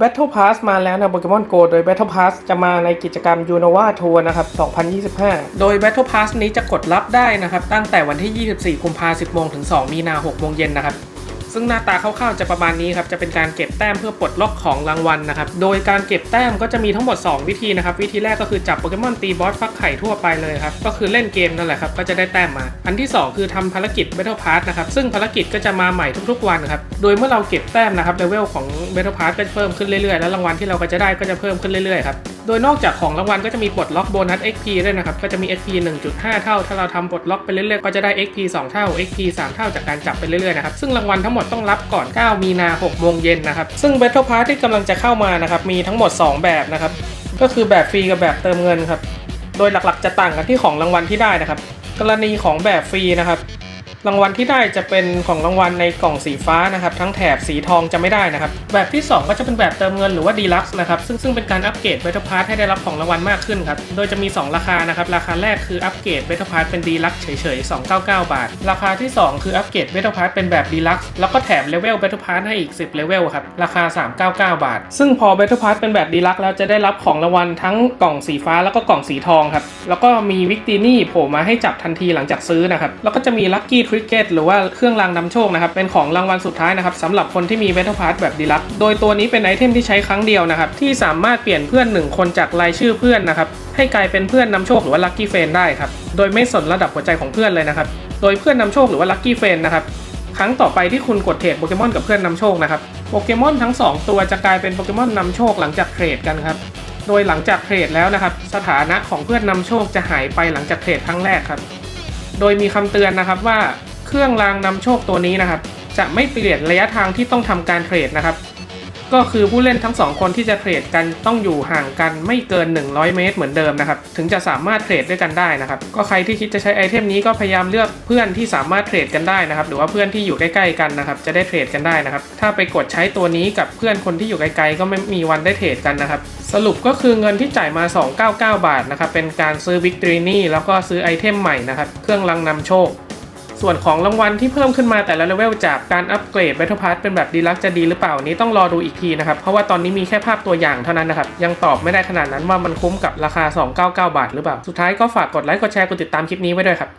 Battle Pass มาแล้วนะโปเกมอนโกโดย Battle Pass จะมาในกิจกรรม Unova Tour นะครับ 2025 โดย Battle Pass นี้จะกดรับได้นะครับ ตั้งแต่วันที่ 24 กุมภาพันธ์ 10โมงถึง 2 มีนา 6 โมงเย็นนะครับ ซึ่งหน้าตาคร่าวๆจะประมาณนี้ครับจะเป็นการเก็บแต้มเพื่อปลดล็อกของรางวัลนะครับโดยการเก็บแต้มก็จะมีทั้งหมด 2 วิธีนะครับวิธีแรกก็คือจับโปเกมอนตีบอสฟักไข่ทั่วไปเลยครับก็คือเล่นเกมนั่นแหละครับก็จะได้แต้มมา อันที่ 2 คือทำภารกิจ Battle Pass นะครับซึ่งภารกิจก็จะมาใหม่ทุกๆวันครับโดยเมื่อเราเก็บแต้มนะครับเลเวลของ Battle Pass ก็จะเพิ่มขึ้นเรื่อยๆแล้วรางวัลที่เราก็จะได้ก็จะเพิ่มขึ้นเรื่อยๆครับ โดยนอกจากของรางวัลก็จะมีปลดล็อกโบนัส XP ด้วยนะครับ ก็จะมี XP 1.5 เท่า ถ้าเราทำปลดล็อกไปเรื่อยๆ ก็จะได้ XP 2 เท่า XP 3 เท่าจากการจับไปเรื่อยๆนะครับ ซึ่งรางวัลทั้งหมดต้องรับก่อน 9 มีนา6โมงเย็นนะครับ ซึ่ง Battle Pass ที่กำลังจะเข้ามานะครับ มีทั้งหมด 2 แบบนะครับ ก็คือแบบฟรีกับแบบเติมเงินครับ โดยหลักๆจะต่างกันที่ของรางวัลที่ได้นะครับ กรณีของแบบฟรีนะครับ รางวัลที่ได้จะเป็นของรางวัลในกล่องสีฟ้านะครับ ทั้งแถบสีทองจะไม่ได้นะครับ แบบที่ 2 ก็จะเป็นแบบเติมเงินหรือว่าดีลักซ์นะครับซึ่งซึ่งเป็นการอัปเกรดเบทพาร์ให้ได้รับของรางวัลมากขึ้นครับ โดยจะมี 2 ราคานะครับ ราคาแรกคืออัปเกรดเบทพาร์เป็นดีลักซ์เฉยๆ 299 บาท ราคาที่ 2 คืออัปเกรดเบทพาร์เป็นแบบดีลักซ์แล้วก็แถมเลเวลเบทพาร์ให้อีก 10เลเวลครับราคา 399 บาท ซึ่งพอเบทพาร์เป็นแบบดีลักซ์แล้วจะได้รับของรางวัลทั้งกล่องสีฟ้าแล้วก็กล่องสีทองครับแล้วก็มีวิกตินี่โผล่มาให้จับทันทีหลังจากซื้อนะครับแล้วก็จะมีลัคกี้ทริกเก็ตหรือว่าเครื่องรางนำโชคนะครับเป็นของรางวัลสุดท้ายนะครับสำหรับคนที่มี Battle Pass แบบดีลักโดยตัวนี้เป็นไอเทมที่ใช้ครั้งเดียวนะครับที่สามารถเปลี่ยนเพื่อน 1 คนจากรายชื่อเพื่อนนะครับให้กลายเป็นเพื่อนนำโชคหรือว่าลัคกี้เฟนได้ครับโดยไม่สนระดับหัวใจของเพื่อนเลยนะครับโดยเพื่อนนำโชคหรือว่าลัคกี้เฟนนะครับครั้งต่อไปที่คุณกดเทรดโปเกมอนกับเพื่อนนำโชคนะครับโปเกมอนทั้ง 2 ตัวจะกลายเป็นโปเกมอนนำโชคหลังจากเทรดกันครับโดยหลังจากเทรดแล้วนะครับสถานะของเพื่อนนำโชคจะหายไปหลังจากเทรดครั้งแรกครับ โดยมีคำเตือนนะครับว่าเครื่องรางนำโชคตัวนี้นะครับ จะไม่เปลี่ยนระยะทางที่ต้องทำการเทรดนะครับ ก็คือผู้เล่นทั้งสองคนที่จะเทรดกันต้องอยู่ห่างกันไม่เกิน 100 เมตรเหมือนเดิมนะครับถึงจะสามารถเทรดด้วยกันได้นะครับก็ใครที่คิดจะใช้ไอเทมนี้ก็พยายามเลือกเพื่อนที่สามารถเทรดกันได้นะครับหรือว่าเพื่อนที่อยู่ใกล้ๆกันนะครับจะได้เทรดกันได้นะครับถ้าไปกดใช้ตัวนี้กับเพื่อนคนที่อยู่ไกลๆก็ไม่มีวันได้เทรดกันนะครับสรุปก็คือเงินที่จ่ายมา 299 บาทนะครับเป็นการซื้อวิกตอรีนี่แล้วก็ซื้อไอเทมใหม่นะครับเครื่องรางนำโชค ส่วนของรางวัลที่เพิ่มขึ้นมาแต่ละเลเวลจากการอัปเกรด Battle Pass เป็นแบบดีลักจะดีหรือเปล่านี้ต้องรอดูอีกทีนะครับ เพราะว่าตอนนี้มีแค่ภาพตัวอย่างเท่านั้นนะครับ ยังตอบไม่ได้ขนาดนั้นว่ามันคุ้มกับราคา 299 บาทหรือเปล่า สุดท้ายก็ฝากกดไลค์กดแชร์กดติดตามคลิปนี้ไว้ด้วยครับ